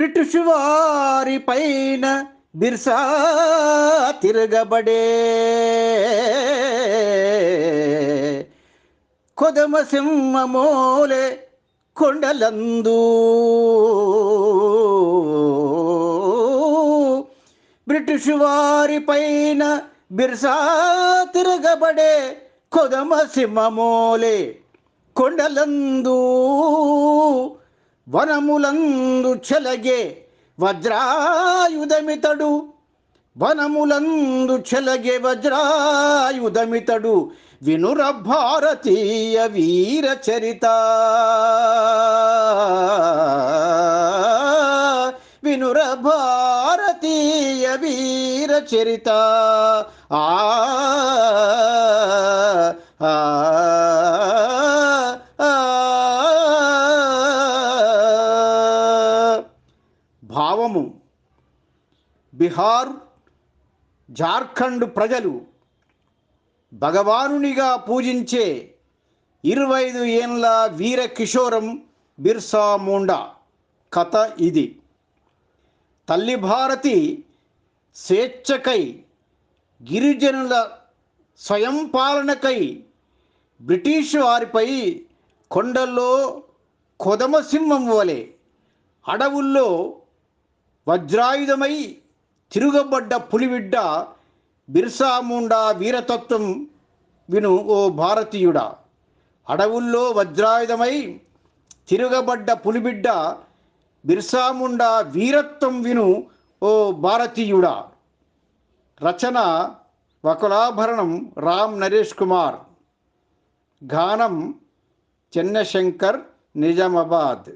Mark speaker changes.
Speaker 1: British వారి పైన బిర్సా తిరగబడే. కొదమ సింహమోలే కొండలందు. British వారి పైన బిర్సా తిరగబడే కొదమ సింహమోలే కొండలందు. వనములందు చెలగే వజ్రాయుధమితడు. వనములందు చెలగే వజ్రాయుధమితడు. వినుర భారతీయ వీర చరిత. వినుర భారతీయ వీర చరిత. ఆ భావము. బీహార్ జార్ఖండ్ ప్రజలు భగవానునిగా పూజించే ఇరవై ఐదు ఏండ్ల వీర కిషోరం బిర్సా ముండా కథ ఇది. తల్లి భారతి స్వేచ్ఛకై గిరిజనుల స్వయం పాలనకై బ్రిటిష్ వారిపై కొండల్లో కొదమసింహం వలె అడవుల్లో వజ్రాయుధమై తిరుగబడ్డ పులిబిడ్డ బిర్సాముండా వీరతత్వం విను ఓ భారతీయుడా. అడవుల్లో వజ్రాయుధమై తిరుగబడ్డ పులిబిడ్డ బిర్సాముండా వీరత్వం విను ఓ భారతీయుడా. రచన వకులాభరణం రామ్ నరేష్ కుమార్. గానం చెన్నశంకర్ నిజామాబాద్.